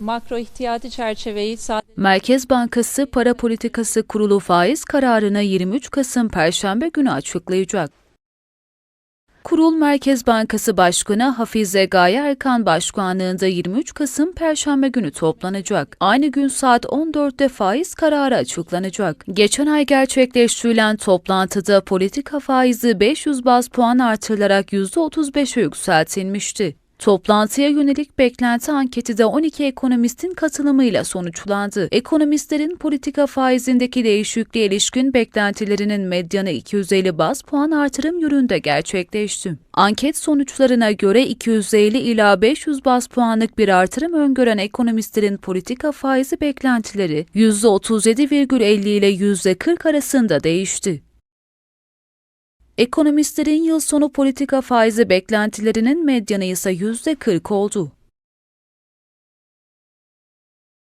Makro ihtiyati çerçeveyi sade Merkez Bankası Para Politikası Kurulu faiz kararını 23 Kasım Perşembe günü açıklayacak. Kurul Merkez Bankası Başkanı Hafize Gaye Erkan Başkanlığında 23 Kasım Perşembe günü toplanacak. Aynı gün saat 14'te faiz kararı açıklanacak. Geçen ay gerçekleştirilen toplantıda politika faizi 500 baz puan artırılarak %35'e yükseltilmişti. Toplantıya yönelik beklenti anketi de 12 ekonomistin katılımıyla sonuçlandı. Ekonomistlerin politika faizindeki değişikliğe ilişkin beklentilerinin medyanı 250 baz puan artırım yönünde gerçekleşti. Anket sonuçlarına göre 250 ila 500 baz puanlık bir artırım öngören ekonomistlerin politika faizi beklentileri %37,50 ile %40 arasında değişti. Ekonomistlerin yıl sonu politika faizi beklentilerinin medyanı ise %40 oldu.